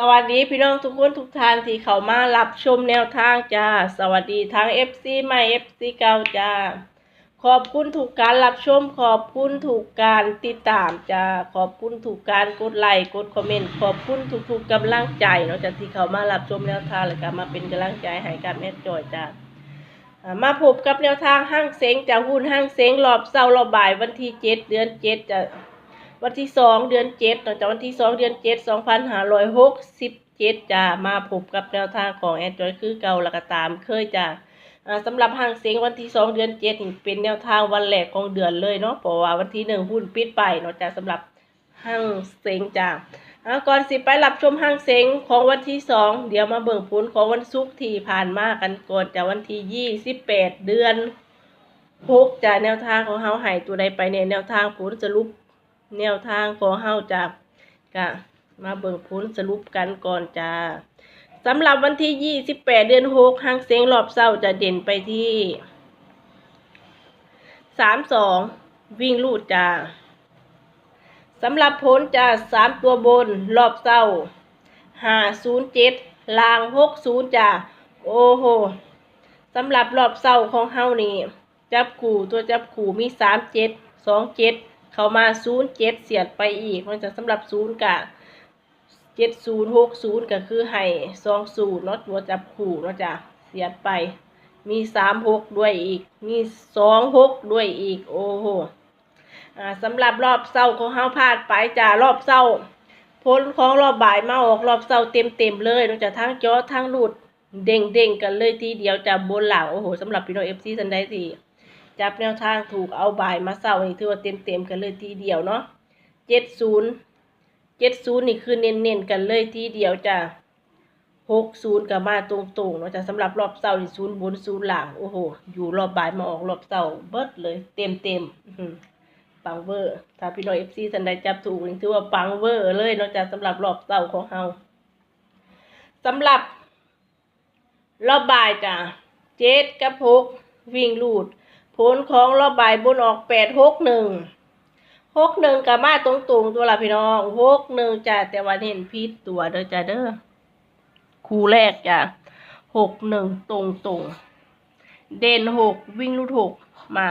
สวัสดีพี่น้องทุกคนทุกท่านที่เข้ามารับชมแนวทางจ้า สวัสดีทั้ง FC ใหม่ FC เก่าจ้า ขอบคุณถูกการรับชม ขอบคุณถูกการติดตามจ้า ขอบคุณถูกการกดไลค์กดคอมเมนต์ขอบคุณทุกๆกกำลังใจเนาะจากที่เข้ามารับชมแนวทางแล้วก็มาเป็นกำลังใจให้กับแม่จอยจ้ามาพบกับแนวทางห้างเซ็งจาหุ้นห้างเซ็งรอบเสาร์รอบบ่ายวันที่เจ็ดเดือนเจ็ดจะ วันที่สองเดือนเจ็ดต่อจากวันที่สองเดือนเจ็ดสองพันห้าร้อยหกสิบเจ็ดจะมาพบกับแนวทางของแอนดรอยคือเก่าแล้วก็ตามเคยจ้ะอ่าสำหรับห้างเซ็งวันที่สองเดือนเจ็ดเป็นแนวทางวันแรกของเดือนเลยเนาะเพราะว่าวันที่หนึ่งหุ้นปิดไปเนาะจ้ะสำหรับห้างเซ็งจ้ะอ่าก่อนสิไปรับชมห้างเซ็งของวันที่สองเดี๋ยวมาเบิ่งผลของวันศุกร์ที่ผ่านมากันก่อนจากวันที่ยี่สิบแปดเดือนหกจากแนวทางของเฮาหายตัวใดไปในแนวทางผลสรุป แนวทางของเฮาจากกะมาเบิ่งผลสรุปกันก่อนจ้าสำหรับวันที่ยี่สิบแปดเดือนหกห้างเซ็งรอบเศร้าจะเด่นไปที่สามสองวิ่งลูดจ้าสำหรับผลจะสามตัวบนรอบเศร้าห้าศูนย์เจ็ดลางหกศูนย์จ้ะโอ้โหสำหรับรอบเศร้าของเฮานี่ จับขู่ตัวจับขู่มีสาม เข้ามาศูนย์เจ็ดเสียดไปอีกมันจะสำหรับศูนย์กะเจ็ดศูนย์หกศูนย์ก็คือให้สองศูนย์เนาะตัวจับขู่เนาะจ้ะเสียดไป มีสามหกด้วยอีก มีสองหกด้วยอีก โอ้โหอ่าสำหรับรอบเศร้าของเฮาพลาดไปจ้ารอบเศร้าผลของรอบบ่ายมาออกรอบเศร้าเต็มเต็มเลยนอกจากทั้งจอทั้งหลุดเด้งเด้งกันเลยทีเดียวจะบนหลังโอ้โหสำหรับพี่น้องเอฟซีสันได้สิ จับแนวทางถูกเอาบ่ายมาเศร้านี่ถือว่าเต็มเต็มๆกันเลยทีเดียวเนาะเจ็ดศูนย์เจ็ดศูนย์นี่คือเน้นเน้นๆกันเลยทีเดียวจ้ะหกศูนย์กับมาตรงๆเนาะจ้ะสำหรับรอบเศร้านี่ศูนย์บนศูนย์หลังโอ้โหอยู่รอบบ่ายมาออกรอบเศร้าเบิดเลยเต็มเต็มๆปังเวอร์ถ้าพี่น้องเอฟซีสันใดจับถูกนี่ถือว่าปังเวอร์เลยเนอกจากสำหรับรอบเสาร์ของเฮาสำหรับรอบบ่ายจ้ะเจ็ดกับหกวิ่งลูด ผลของรอบบ่ายบนออกแปดหกหนึ่งหกหนึ่งกับมาตรงๆตัวละพี่น้องหกหนึ่งจ้ะแต่วันเห็นพิษตัวเด้อจ้ะเด้อคู่แรกจ้ะหกหนึ่งตรงๆเด่นหกวิ่งลูดหกมา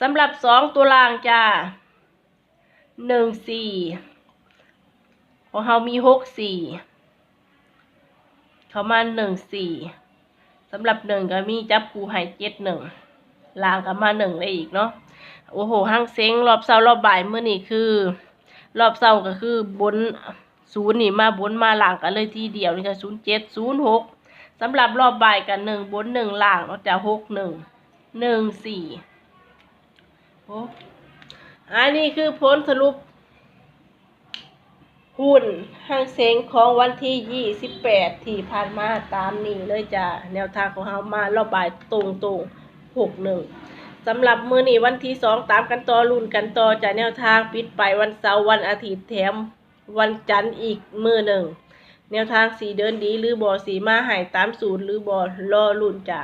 สำหรับสองตัวล่างจ้าหนึ่งสี่ของเฮามีหกสี่เขามาหนึ่งสี่สำหรับหนึ่งก็มีจับคูไฮเจ็ดหนึ่ง ล่างก็มาหนึ่งได้อีกเนาะโอ้โหห้างเซ็งรอบเสาร์รอบบ่ายเมื่อนี่คือ รอบเสาร์ก็คือบนศูนย์นี่มาบนมาล่างกันเลยทีเดียวนี่ค่ะศูนย์เจ็ดศูนย์หกสำหรับรอบบ่ายกันหนึ่งบนหนึ่งล่างเนาจะหกหนึ่งหนึ่งสี่โอ้อันนี้คือผลสรุป หุ้นห้างเซ็งของวันที่28ที่ผ่านมาตามนี้เลยจ้ะแนวทางของเฮามารอบบ่ายตรงตรง 61สำหรับมือนี้วันที่2ตามกันต่อรุ่นกันต่อจากแนวทางปิดไปวันเสาร์วันอาทิตย์แถมวันจันทร์อีกมือหนึ่งแนวทางสีเดินดีหรือบอสีมาหายตามศูนย์หรือบอรอลุ่นจ้า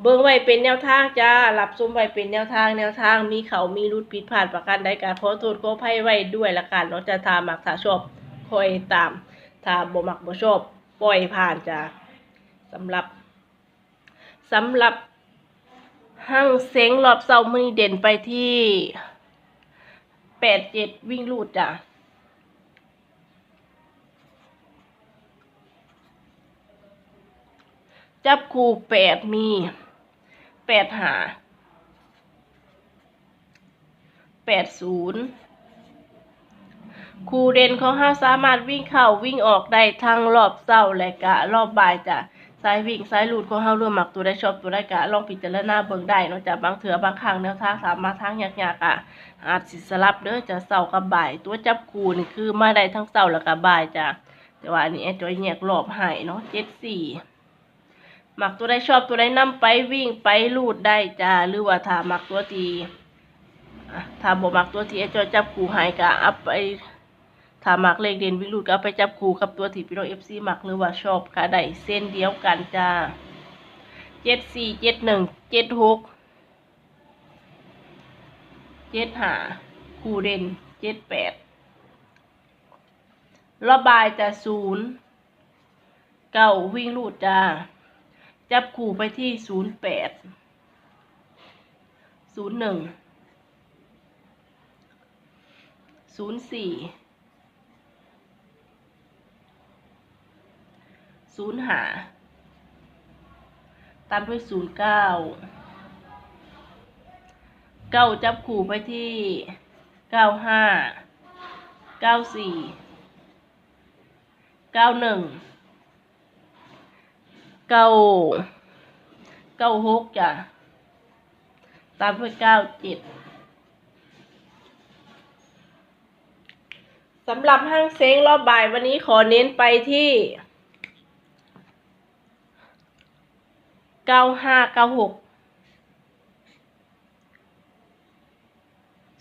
เบิ่งไว้เป็นแนวทางจ้าหลับชมไว้เป็นแนวทางแนวทางมีเขามีรุดผิดพลาดประการใดการขอโทษขออภัยไว้ด้วยละกันเนาะจะทามักถ้าชอบคอยตามถ้าบ่มักบ่ชอบปล่อยผ่านจ้าสำหรับสำหรับ ห้างเซ็งรอบเสามือเด่นไปที่แปดเจ็ดวิ่งลูดจ้าจับคู่แปดมีแปดหาแปดศูนย์คู่เด่นของห้าสามารถวิ่งเข้าวิ่งออกได้ทั้งรอบเศร้าและกะรอบบ่ายจ้ะ สายวิ่งสายหลุดของเฮาเรื่องหมักตัวได้ชอบตัวได้กะลองพิจารณาเบิ่งได้เนอกจากบางเถื่อบางครั้งแนวทางสามารถทางยากๆอะอาจสิสลับเด้อจะเศร้ากับบ่าย ตัวจับคู่นี่คือมาได้ทั้งเศร้าแล้วก็บ่ายจ้ะแต่ว่าอันนี้แอดจอยแยกรอบให้เนาะเจ็ดสี่หมักตัวได้ชอบตัวได้นำไปวิ่งไปลูดได้จ้าหรือว่าถ้าหมักตัวทีอะถ้าบ่หมักตัวทีไอ้จอยจับคู่ใหายกะอัพไป ถ้ามักเลขเด่นวิ่งลูดก็เอาไปจับคู่กับตัวที่พี่น้องเอฟซีหมักหรือว่าชอบค่ะได้เส้นเดียวกันจ้าเจ็ดสี่เจ็ดหนึ่งเจ็ดหกเจ็ดห้าคู่เด่นเจ็ดแปดรอบายจะศูนย์เก้าวิ่งลูดจ้า จับขู่ไปที่ศูนย์แปดศูนย์หนึ่งศูนย์สี่ ศูนย์หาตามด้วยศูนย์เก้าเก้าจับขู่ไปที่เก้าห้าเก้าสี่เก้าหนึ่งเก้าเก้าหกจ้ะตามด้วยเก้าเจ็ดสำหรับห้างเซ้งรอบบ่ายวันนี้ขอเน้นไปที่ เก้าห้าเก้าหก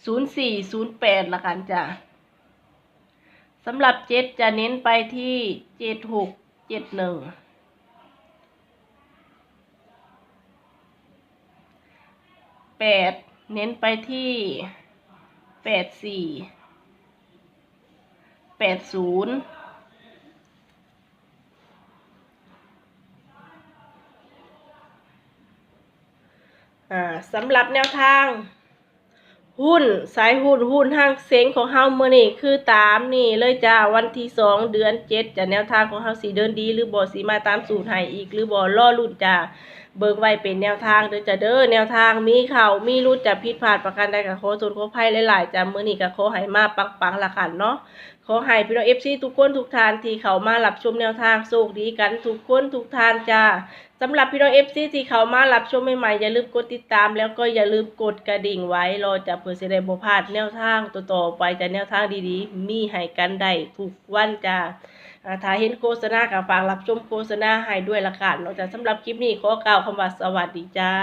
ศูนย์สี่ศูนย์แปดละกันจ้ะสำหรับเจ็ดจะเน้นไปที่เจ็ดหกเจ็ดหนึ่งแปดเน้นไปที่แปดสี่แปดศูนย์ อ่าสำหรับแนวทาง หุ้นสายหุ้นหุ้นห้างเซ็งของเฮาเมื่อนี่คือตามนี่เลยจ้าวันที่สองเดือนเจ็ดจะแนวทางของเฮาสีเดินดี หรือบ่สีมาตามสูตรให้อีก หรือบ่ล่อรุ่นจ้าเบิกไว้เป็นแนวทางเด้อจะเด้อแนวทางมีเข่ามีรุดจะผิดพลาดประการใดกับขอโทษขออภัยหลายๆจ้ามื้อนี้ก็ขอให้มาปังๆละกันเนาะขอให้พี่น้อง FC ทุกคนทุกท่านที่เขามารับชมแนวทางโชคดีกันทุกคนทุกท่านจ้า สำหรับพี่น้องเอฟซีที่เขามารับชมใหม่ๆอย่าลืมกดติดตาม แล้วก็อย่าลืมกดกระดิ่งไว้รอจะเพื่อสิได้บ่พลาดแนวทางต่อๆไปจะแนวทางดีๆ มีให้กันได้ทุกวันจ้าอ่าถ้าเห็นโฆษณากับฝากรับชมโฆษณาให้ด้วยละกันเนาะจ้ะสำหรับคลิปนี้ขอกล่าวคำว่าสวัสดีจ้า